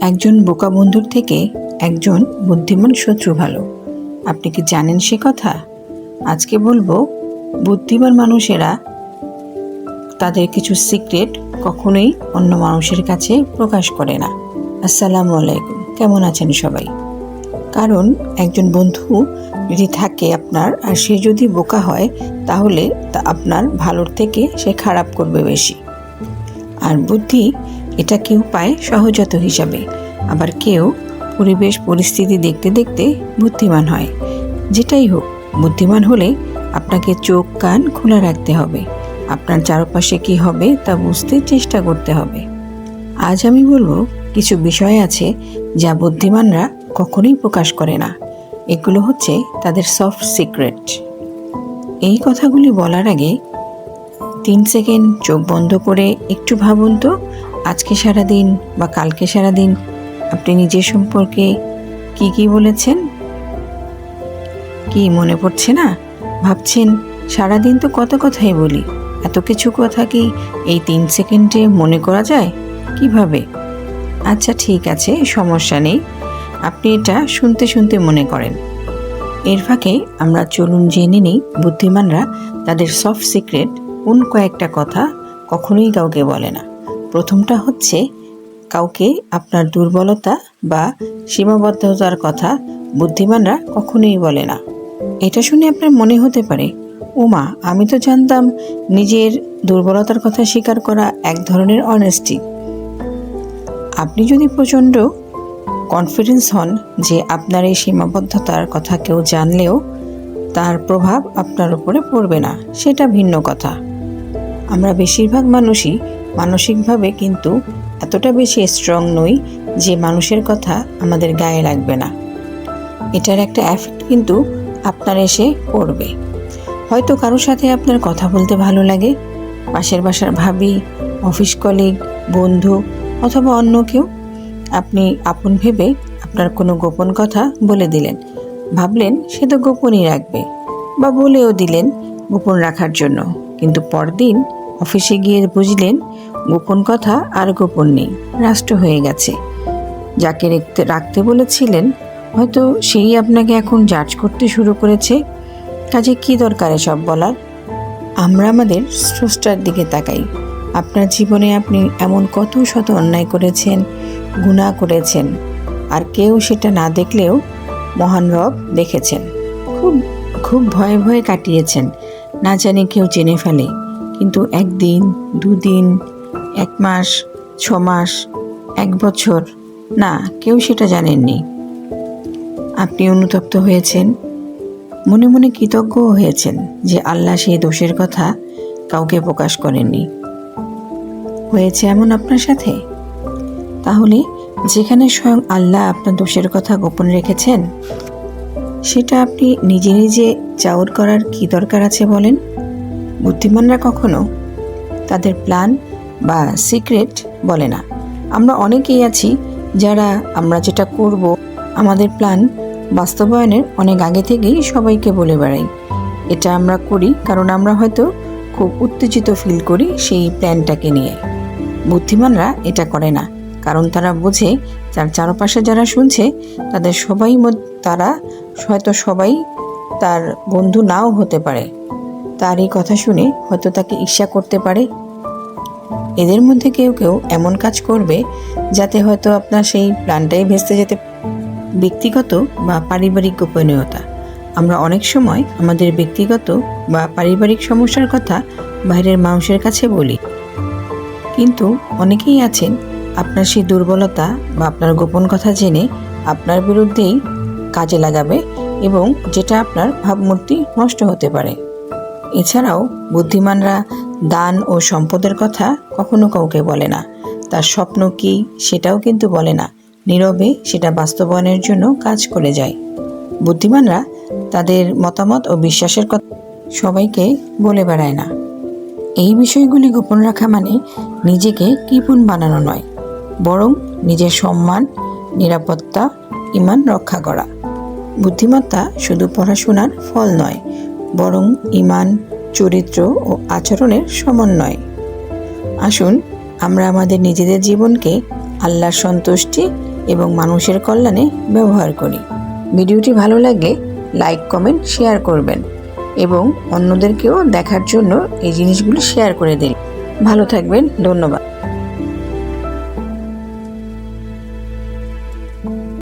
একজন বোকা বন্ধুর থেকে একজন বুদ্ধিমান শত্রু ভালো। আপনি কি জানেন সে কথা? আজকে বলব, বুদ্ধিমান মানুষেরা তাদের কিছু সিক্রেট কখনোই অন্য মানুষের কাছে প্রকাশ করে না। আসসালামু আলাইকুম। কেমন আছেন সবাই? কারণ একজন বন্ধু যদি থাকে আপনার, আর সে যদি বোকা হয়, তাহলে তা আপনার ভালোর থেকে সে খারাপ করবে বেশি। আর বুদ্ধি এটা কেউ পায় সহজাত হিসাবে। আবার কেউ পরিবেশ পরিস্থিতি দেখতে দেখতে বুদ্ধিমান হয়। যেটাই হোক, বুদ্ধিমান হলে আপনাকে চোখ, কান খোলা রাখতে হবে। আপনার চারপাশে কি হবে তা বুঝতে চেষ্টা করতে হবে। আজ আমি বলব, কিছু বিষয় আছে যা বুদ্ধিমানরা কখনোই প্রকাশ করে না। এগুলো হচ্ছে তাদের সফট সিক্রেট এই কথাগুলি বলার আগে তিন সেকেন্ড চোখ বন্ধ করে একটু ভাবুন তো। আজকে সারা দিন বা কালকে সারা দিন আপনি নিজের সম্পর্কে কি কি বলেছেন? কি মনে পড়ছে না? ভাবছেন, সারাদিন তো কত কথাই বলি, এত কিছু কথা কি এই তিন সেকেন্ডে মনে করা যায়? কীভাবে? আচ্ছা ঠিক আছে, সমস্যা নেই। আপনি এটা শুনতে শুনতে মনে করেন। এর ফাঁকে আমরা চলুন জেনে নিই, বুদ্ধিমানরা তাদের সফট সিক্রেট কোন কয়েকটা কথা কখনোই কাউকে বলে না। প্রথমটা হচ্ছে কাউকে আপনার দুর্বলতা বা সীমাবদ্ধতার কথা বুদ্ধিমানরা কখনোই বলে না। এটা শুনে আপনার মনে হতে পারে ওমা আমি তো জানতাম নিজের দুর্বলতার কথা স্বীকার করা এক ধরনের অনেস্টি আপনি যদি প্রচণ্ড কনফিডেন্স হন যে আপনার এই সীমাবদ্ধতার কথা কেউ জানলেও তার প্রভাব আপনার উপরে পড়বে না, সেটা ভিন্ন কথা। আমরা বেশিরভাগ মানুষই মানসিকভাবে কিন্তু এতটা বেশি স্ট্রং নই যে মানুষের কথা আমাদের গায়ে লাগবে না। এটার একটা এফেক্ট কিন্তু আপনার এসে পড়বে। হয়তো কারোর সাথে আপনার কথা বলতে ভালো লাগে, পাশের বাসার ভাবি অফিস কলিগ বন্ধু অথবা অন্য কেউ। আপনি আপন ভেবে আপনার কোনো গোপন কথা বলে দিলেন। ভাবলেন সে তো গোপনই রাখবে বা বলেও দিলেন গোপন রাখার জন্য। কিন্তু পরদিন অফিসে গিয়ে বুঝলেন, গোপন কথা আর গোপন নেই, রাষ্ট্র হয়ে গেছে। যাকে রাখতে রাখতে বলেছিলেন, হয়তো সেই আপনাকে এখন জাজ করতে শুরু করেছে। কাজে কি দরকার সব বলার? আমরা আমাদের স্রষ্টার দিকে তাকাই। আপনার জীবনে আপনি এমন কত শত অন্যায় করেছেন গুণা করেছেন, আর কেউ সেটা না দেখলেও মহান রব দেখেছেন। খুব খুব ভয়ে ভয়ে কাটিয়েছেন। না জানি কেউ চেনে ফেলে। কিন্তু একদিন, দুদিন, এক মাস, ছ মাস, এক বছর, না, কেউ সেটা জানেননি। আপনি অনুতপ্ত হয়েছেন। মনে মনে কৃতজ্ঞ হয়েছেন যে আল্লাহ সেই দোষের কথা কাউকে প্রকাশ করেননি। হয়েছে এমন আপনার সাথে? তাহলে যেখানে স্বয়ং আল্লাহ আপনার দোষের কথা গোপন রেখেছেন, সেটা আপনি নিজে নিজে চাউর করার কি দরকার আছে বলেন? বুদ্ধিমানরা কখনো তাদের প্ল্যান বা সিক্রেট বলে না। আমরা অনেকেই আছি যারা আমরা যেটা করব, আমাদের প্ল্যান বাস্তবায়নের অনেক আগে থেকেই সবাইকে বলে বেড়াই। এটা আমরা করি কারণ আমরা হয়তো খুব উত্তেজিত ফিল করি সেই প্ল্যানটাকে নিয়ে। বুদ্ধিমানরা এটা করে না, কারণ তারা বোঝে তার চারপাশে যারা শুনছে, তাদের সবাই তারা হয়তো সবাই তার বন্ধু নাও হতে পারে। তার এই কথা শুনে হয়তো তাকে ঈর্ষা করতে পারে। এদের মধ্যে কেউ কেউ এমন কাজ করবে যাতে হয়তো আপনার সেই প্ল্যানটাই ভেস্তে যেতে ব্যক্তিগত বা পারিবারিক গোপনীয়তা। আমরা অনেক সময় আমাদের ব্যক্তিগত বা পারিবারিক সমস্যার কথা বাইরের মানুষের কাছে বলি। কিন্তু অনেকেই আছেন আপনার সেই দুর্বলতা বা আপনার গোপন কথা জেনে আপনার বিরুদ্ধেই কাজে লাগাবে এবং যেটা আপনার ভাবমূর্তি নষ্ট হতে পারে। এছাড়াও বুদ্ধিমানরা দান ও সম্পদের কথা কখনো কাউকে বলে না। তার স্বপ্ন কী সেটাও কিন্তু বলে না। নীরবে সেটা বাস্তবায়নের জন্য কাজ করে যায়। বুদ্ধিমানরা তাদের মতামত ও বিশ্বাসের কথা সবাইকে বলে বেড়ায় না। এই বিষয়গুলি গোপন রাখা মানে নিজেকে কৃপণ বানানো নয়, বরং নিজের সম্মান, নিরাপত্তা, ইমান রক্ষা করা। বুদ্ধিমত্তা শুধু পড়াশোনার ফল নয় বরং ইমান চরিত্র ও আচরণের সমন্বয়। আসুন, আমরা আমাদের নিজেদের জীবনকে আল্লাহর সন্তুষ্টি এবং মানুষের কল্যাণে ব্যবহার করি। ভিডিওটি ভালো লাগলে লাইক, কমেন্ট, শেয়ার করবেন এবং অন্যদেরকেও দেখার জন্য এই জিনিসগুলো শেয়ার করে দিন। ভালো থাকবেন, ধন্যবাদ।